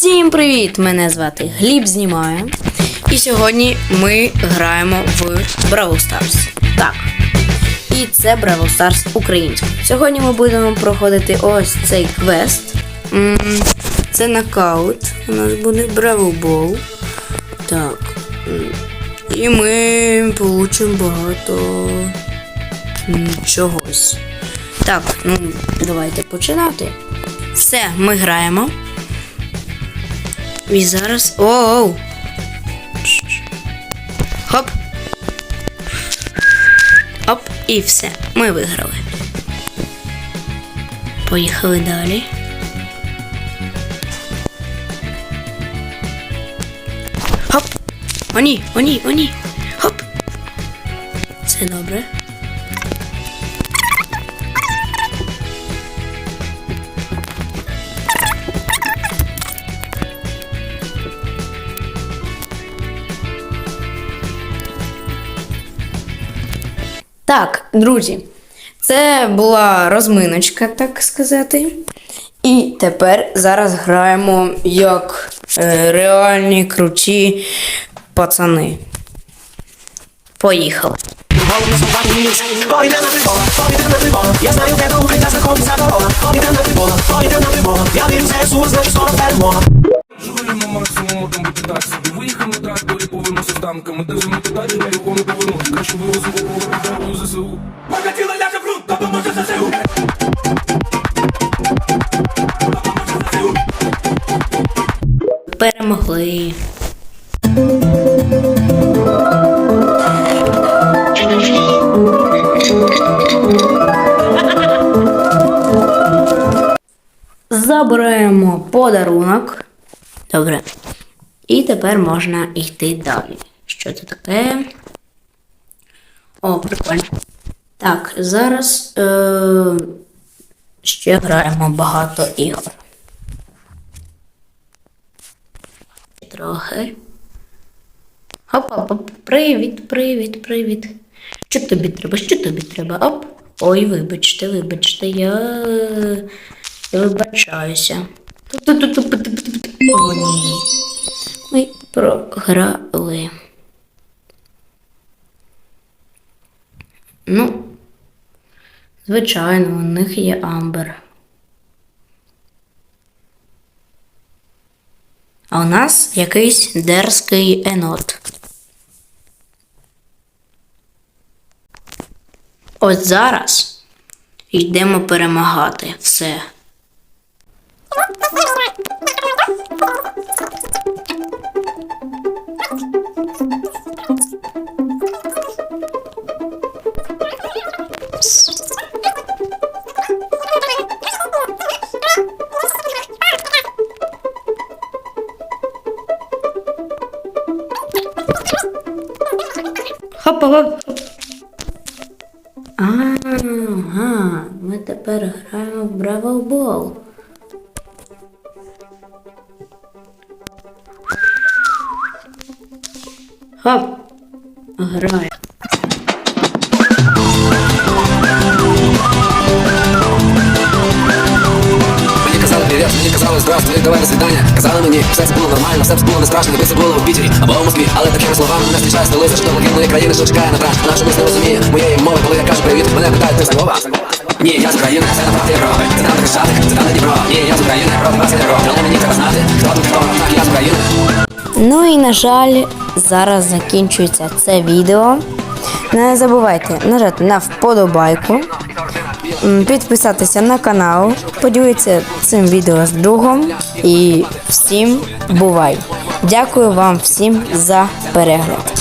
Всім привіт! Мене звати Гліб Знімає. І сьогодні ми граємо в Brawl Stars. Так. І це Brawl Stars українською. Сьогодні ми будемо проходити ось цей квест. Це нокаут. У нас буде Brawl Ball. Так. І ми получимо багато чогось. Так, ну давайте починати. Все, ми граємо. І зараз. Оу! Хоп. Оп, і все. Ми виграли. Поїхали далі. Хоп! О ні, о ні, о ні. Хоп! Все добре. Так, друзі, це була розминочка, так сказати. І тепер зараз граємо як е, реальні круті пацани. Поїхали. Я знаю, де укриття знаходиться дорога. Повітряна тривога, повітряна тривога, я вірю в ЗСУ, значить на повимося з танками. Держимо далі, нікого не повернути. Краще вивозимо повернути ЗСУ. Моя ляже груд, допоможе ЗСУ. Перемогли. Забираємо подарунок. Добре. І тепер можна йти далі. Що це таке? О, прикольно. Так, зараз е- ще граємо багато ігор. Трохи. Хоп-хоп, привіт, привіт, привіт. Що тобі треба? Що тобі треба? Оп. Ой, вибачте, вибачте, я вибачаюся. О, ні. Програли. Ну, звичайно, у них є амбер. А у нас якийсь дерзкий енот. Ось зараз йдемо перемагати все. Хоп, хоп. Ага, ми тепер граємо в Бравл Бол. Хоп. Граю. Здравствуй, до свидання Казали мені, все це було нормально, все це було не страшно, якби це було у Пітері або у Москві Але такими словами не зустрічає столиця, що блакитної країни, що чекає на тран Наша місць не розуміє моєї мови, коли я кажу привіт, мене питають, ти з? Ні, я з України, це направді Європи, це там Хрещатик, це там Дніпро Ні, я з України, проти вас є рок, але мені треба знати, хто тут хто, так я з України Ну і на жаль, зараз закінчується це відео. Не забувайте нажати на вподобайку, підписатися на канал, поділитися цим відео з другом і всім бувай! Дякую вам всім за перегляд.